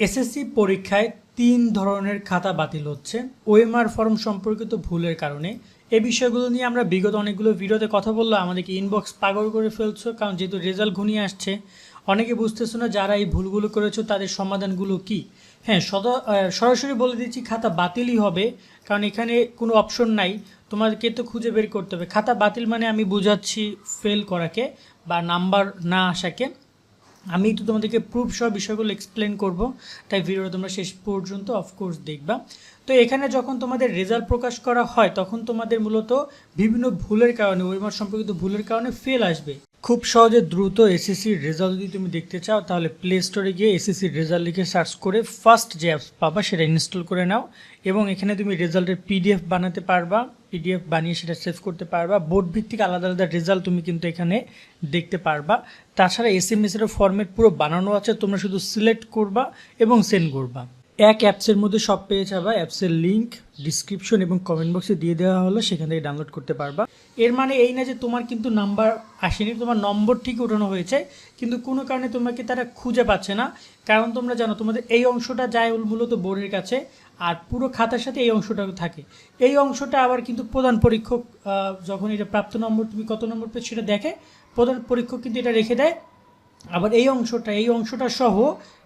SSC পরীক্ষায় তিন ধরনের খাতা বাতিল হচ্ছে। ওএমআর ফর্ম সম্পর্কিত ভুলের কারণে। এই বিষয়গুলো নিয়ে আমরা বিগত অনেকগুলো ভিডিওতে কথা বলল আমাদেরকে ইনবক্স পাগল করে ফেলছো, কারণ যেহেতু রেজাল্ট ঘনিয়ে আসছে। অনেকে বুঝতেছো না যারা এই ভুলগুলো করেছ, তাদের সমাধানগুলো কি? হ্যাঁ সদা সরাসরি বলে দিচ্ছি, খাতা বাতিলই হবে, কারণ এখানে কোনো অপশন নাই। তোমাদেরকে তো খুঁজে বের করতে হবে। খাতা বাতিল মানে আমি বুঝাচ্ছি ফেল করাকে বা নাম্বার না আসাকে। আমি তো তোমাদেরকে প্রুফ সহ বিষয়গুলো এক্সপ্লেন করব, তাই ভিডিওটা তোমরা শেষ পর্যন্ত অফকোর্স দেখবা। তো এখানে যখন তোমাদের রেজাল্ট প্রকাশ করা হয়, তখন তোমাদের মূলত বিভিন্ন ভুলের কারণে ওইমার সম্পর্কিত ভুলের কারণে ফেল আসবে। খুব সহজে দ্রুত এসএসসির রেজাল্ট যদি তুমি দেখতে চাও, তাহলে প্লে স্টোরে গিয়ে এসএসসির রেজাল্ট লিখে সার্চ করে ফার্স্ট যে অ্যাপস পাবা, সেটা ইনস্টল করে নাও। এবং এখানে তুমি রেজাল্টের পিডিএফ বানাতে পারবা। পিডিএফ বানিয়ে সেটা সেভ করতে পারবা। বোর্ড ভিত্তিক আলাদা আলাদা রেজাল্ট তুমি কিন্তু এখানে দেখতে পারবা। তাছাড়া এস এম এস এর ফর্মেট পুরো বানানো আছে, তোমরা শুধু সিলেক্ট করবা এবং সেন্ড করবা। এক অ্যাপসের মধ্যে সব পেয়ে যাবা। অ্যাপসের লিঙ্ক ডিসক্রিপশন এবং কমেন্ট বক্সে দিয়ে দেওয়া হলো, সেখান থেকে ডাউনলোড করতে পারবা। এর মানে এই না যে তোমার কিন্তু নাম্বার আসেনি, তোমার নম্বর ঠিক ওঠানো হয়েছে, কিন্তু কোনো কারণে তোমাকে তারা খুঁজে পাচ্ছে না। কারণ তোমরা জানো, তোমাদের এই অংশটা যায় মূলত বোর্ডের কাছে, আর পুরো খাতার সাথে এই অংশটা থাকে। এই অংশটা আবার কিন্তু প্রধান পরীক্ষক যখন এটা প্রাপ্ত নম্বর, তুমি কত নম্বর পেয়ে সেটা দেখে, প্রধান পরীক্ষক কিন্তু এটা রেখে দেয়। আবার এই অংশটা এই অংশটা সহ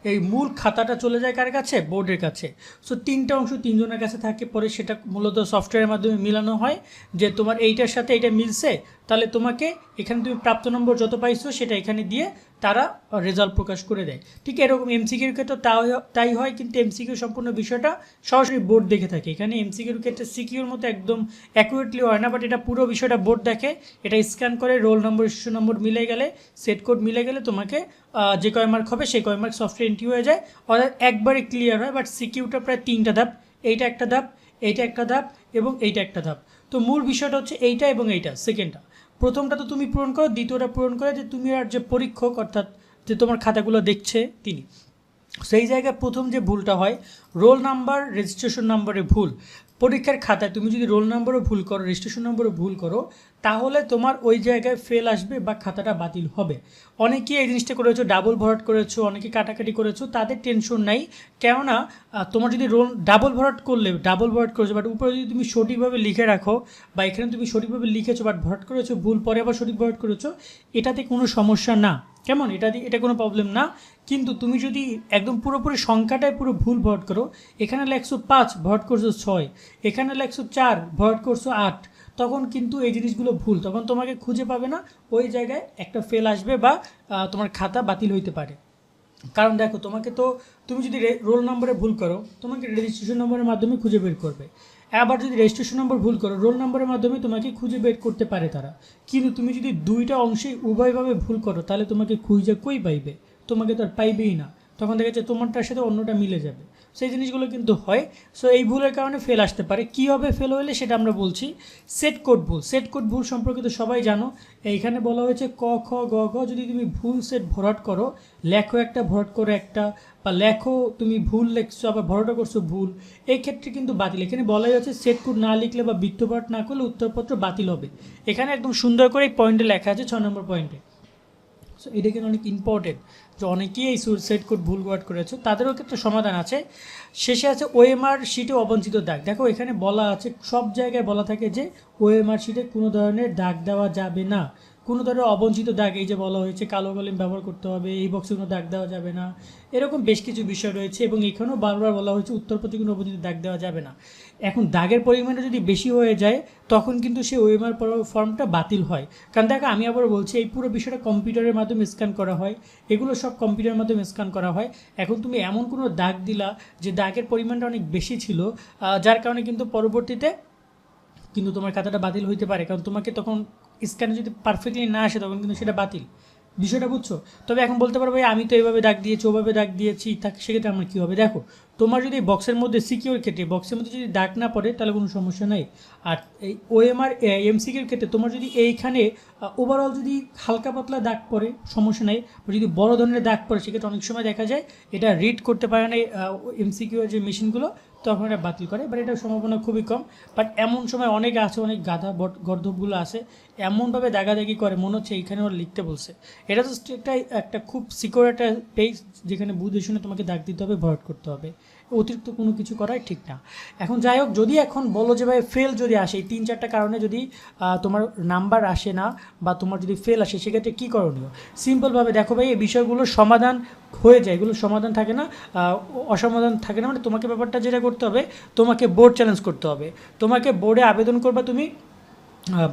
এই মূল খাতাটা চলে যায় কার কাছে? বোর্ডের কাছে। সো তিনটা অংশ তিনজনের কাছে থাকে পরে সেটা মূলত সফটওয়্যারের মাধ্যমে মিলানো হয় যে তোমার এইটার সাথে এটা মিলছে, তাহলে তোমাকে এখানে তুমি প্রাপ্ত নম্বর যত পাইছো সেটা এখানে দিয়ে তারা রেজাল্ট প্রকাশ করে দেয়। ঠিক এরকম এমসিকিউর ক্ষেত্রে তাই তাই হয়, কিন্তু এমসিকিউ সম্পূর্ণ বিষয়টা সরাসরি বোর্ড দেখে থাকে। এখানে এমসিকিউর ক্ষেত্রে সিকিউর মতো একদম অ্যাকুরেটলি হয় না বাট এটা পুরো বিষয়টা বোর্ড দেখে, এটা স্ক্যান করে রোল নম্বর শিশু নম্বর মিলে গেলে সেট কোড মিলে গেলে তোমাকে যে কয় মার্ক হবে, সেই কয় মার্ক সফটওয়্যার এন্ট্রি হয়ে যায়। অর্থাৎ একবারে ক্লিয়ার হয় বাট সিকিউটা প্রায় তিনটা ধাপ। এইটা একটা ধাপ, এইটা একটা ধাপ এবং এইটা একটা ধাপ। তো মূল বিষয়টা হচ্ছে এইটা এবং এইটা সেকেন্ডটা প্রথমটা তো তুমি পূরণ করো, দ্বিতীয়টা পূরণ করে যে তুমি আর যে পরীক্ষক, অর্থাৎ যে তোমার খাতাগুলো দেখছে তিনি। সেই জায়গায় প্রথম যে ভুলটা হয় রোল নাম্বার রেজিস্ট্রেশন নাম্বারে ভুল। পরীক্ষার খাতায় তুমি যদি রোল নাম্বারও ভুল করো রেজিস্ট্রেশন নম্বরও ভুল করো, তাহলে তোমার ওই জায়গায় ফেল আসবে বা খাতাটা বাতিল হবে। অনেকেই এই জিনিসটা করেছ ডাবল ভরাট করেছ, অনেকে কাটাকাটি করেছ, তাদের টেনশন নাই। কেননা তোমার যদি রোল ডাবল ভরাট করলে ডাবল ভরাট করেছ বাট উপরে যদি তুমি সঠিকভাবে লিখে রাখো, বা এখানে তুমি সঠিকভাবে লিখেছো বাট ভরাট করেছ, ভুল পরে আবার সঠিক ভরাট করেছ, এটাতে কোনো সমস্যা না। কেমন? এটা এটা কোনো প্রবলেম না। কিন্তু তুমি যদি একদম পুরোপুরি সংখ্যাটাই পুরো ভুল ভরাট করো, এখানে লেখছো পাঁচ ভরাট করছ ছয়, এখানে লেখছো চার ভরাট করছ আট, তখন কিন্তু এই জিনিসগুলো ভুল। তখন তোমাকে খুঁজে পাবে না, ওই জায়গায় একটা ফেল আসবে বা তোমার খাতা বাতিল হইতে পারে। কারণ দেখো, তোমাকে তো, তুমি যদি রোল নম্বরে ভুল করো, তোমাকে রেজিস্ট্রেশন নম্বরের মাধ্যমে খুঁজে বের করবে। আবার যদি রেজিস্ট্রেশন নম্বর ভুল করো রোল নম্বরের মাধ্যমে তোমাকে খুঁজে বের করতে পারে তারা। কিন্তু তুমি যদি দুইটা অংশে উভয়ভাবে ভুল করো, তাহলে তোমাকে খুঁজে কই পাইবে? তোমাকে তো আর পাইবেই না। তখন দেখা যাচ্ছে তোমারটার সাথে অন্যটা মিলে যাবে। সেই জিনিসগুলো কিন্তু হয়। সো এই ভুলের কারণে ফেল আসতে পারে। কী হবে ফেল হলে সেটা আমরা বলছি। সেট কোড ভুল। সেট কোড ভুল সম্পর্কে তো সবাই জানো। এইখানে বলা হয়েছে ক, খ, গ ঘ যদি তুমি ভুল সেট ভরাট করো, লেখো একটা, ভরাট করো একটা, বা লেখো তুমি ভুল লেখছো, আবার ভরাটা করছ ভুল, এই ক্ষেত্রে কিন্তু বাতিল। এখানে বলাই হচ্ছে সেট কোড না লিখলে বা বৃত্তপাঠ না করলে উত্তরপত্র বাতিল হবে। এখানে একদম সুন্দর করে এই পয়েন্টে লেখা আছে, ছ নম্বর পয়েন্টে সো এটা কিন্তু অনেক ইম্পর্টেন্ট যে অনেকেই এই সুইসাইড কোড ভুল ওয়ার্ড করেছে, তাদেরও ক্ষেত্রে সমাধান আছে। শেষে আছে ওএমআর শিটে অবঞ্চিত দাগ। দেখো, এখানে বলা আছে, সব জায়গায় বলা থাকে যে ওএমআর শিটে কোনো ধরনের দাগ দেওয়া যাবে না। কোনো ধরনের অবঞ্চিত দাগ, এই যে বলা হয়েছে কালো কলিম ব্যবহার করতে হবে, এই বক্সে কোনো দাগ দেওয়া যাবে না, এরকম বেশ কিছু বিষয় রয়েছে এবং এখানেও বারবার বলা হয়েছে উত্তরপত্রে কোনো অবঞ্চিত দাগ দেওয়া যাবে না। এখন দাগের পরিমাণটা যদি বেশি হয়ে যায়, তখন কিন্তু সেই ওএমআর ফর্মটা বাতিল হয়। কারণ দেখো, আমি আবার বলছি, এই পুরো বিষয়টা কম্পিউটারের মাধ্যমে স্ক্যান করা হয়, এগুলো সব কম্পিউটারের মাধ্যমে স্ক্যান করা হয়। এখন তুমি এমন কোনো দাগ দিলা যে দাগের পরিমাণটা অনেক বেশি ছিল যার কারণে কিন্তু পরবর্তীতে কিন্তু তোমার খাতাটা বাতিল হইতে পারে। কারণ তোমাকে তখন স্ক্যানে যদি পারফেক্টলি না আসে, তখন কিন্তু সেটা বাতিল। বিষয়টা বুঝছ? তবে এখন বলতে পারব আমি তো এইভাবে ডাক দিয়েছি, ওভাবে ডাক দিয়েছি, তা সেক্ষেত্রে আমার কী হবে? দেখো, তোমার যদি বক্সের মধ্যে সিকিউর ক্ষেত্রে বক্সের মধ্যে যদি দাগ না পড়ে, তাহলে কোনো সমস্যা নেই। আর এই ওএমআর এমসিকিউর ক্ষেত্রে তোমার যদি এইখানে ওভারঅল যদি হালকা পাতলা দাগ পড়ে, সমস্যা নেই। যদি বড় ধরনের দাগ পড়ে, সেক্ষেত্রে অনেক সময় দেখা যায়, এটা রিড করতে পারে না এমসিকিউ যে মেশিনগুলো তখন এটা বাতিল করে বাট এটার সম্ভাবনা খুবই কম। বাট এমন সময় অনেক আছে, অনেক গাধা গর্ধবগুলো আছে, এমনভাবে দাগাদাগি করে, মনে হচ্ছে এইখানে ওরা লিখতে বলছে। এটা জাস্ট একটা একটা খুব সিকিউর একটা পেজ যেখানে বুঝে শুনে তোমাকে দাগ দিতে হবে ভয়ট করতে হবে। অতিরিক্ত কোনো কিছু করাই ঠিক না। এখন যাই হোক, যদি এখন বলো যে ভাই ফেল যদি আসে, এই তিন চারটা কারণে যদি তোমার নাম্বার আসে না বা তোমার যদি ফেল আসে, সেক্ষেত্রে কী করণীয়? সিম্পলভাবে দেখো ভাই, এই বিষয়গুলোর সমাধান হয়ে যায়। এগুলো সমাধান থাকে না অসমাধান থাকে না। মানে তোমাকে ব্যাপারটা যেটা করতে হবে, তোমাকে বোর্ড চ্যালেঞ্জ করতে হবে। তোমাকে বোর্ডে আবেদন করবা তুমি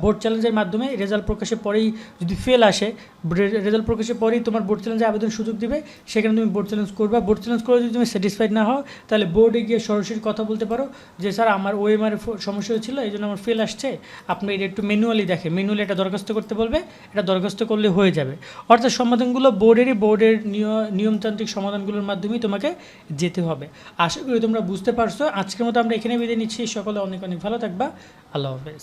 বোর্ড চ্যালেঞ্জের মাধ্যমে রেজাল্ট প্রকাশের পরেই যদি ফেল আসে রেজাল্ট প্রকাশের পরেই তোমার বোর্ড চ্যালেঞ্জে আবেদন সুযোগ দিবে, সেখানে তুমি বোর্ড চ্যালেঞ্জ করবে। বোর্ড চ্যালেঞ্জ করে যদি তুমি স্যাটিসফাইড না হও, তাহলে বোর্ডে গিয়ে সরাসরি কথা বলতে পারো যে, স্যার, আমার ওএমআর সমস্যা হয়েছিল, এই জন্য আমার ফেল আসছে। আপনি এটা একটু ম্যানুয়ালি দেখে ম্যানুয়ালি এটা দরখাস্ত করতে বলবে, এটা দরখাস্ত করলে হয়ে যাবে। অর্থাৎ সমাধানগুলো বোর্ডেরই বোর্ডের নিয়- নিয়মতান্ত্রিক সমাধানগুলোর মাধ্যমেই তোমাকে যেতে হবে। আশা করি তোমরা বুঝতে পারছ। আজকের মতো আমরা এখানে বিদায় নিচ্ছি। সকলে অনেক অনেক ভালো থাকবা। আল্লাহ হাফেজ।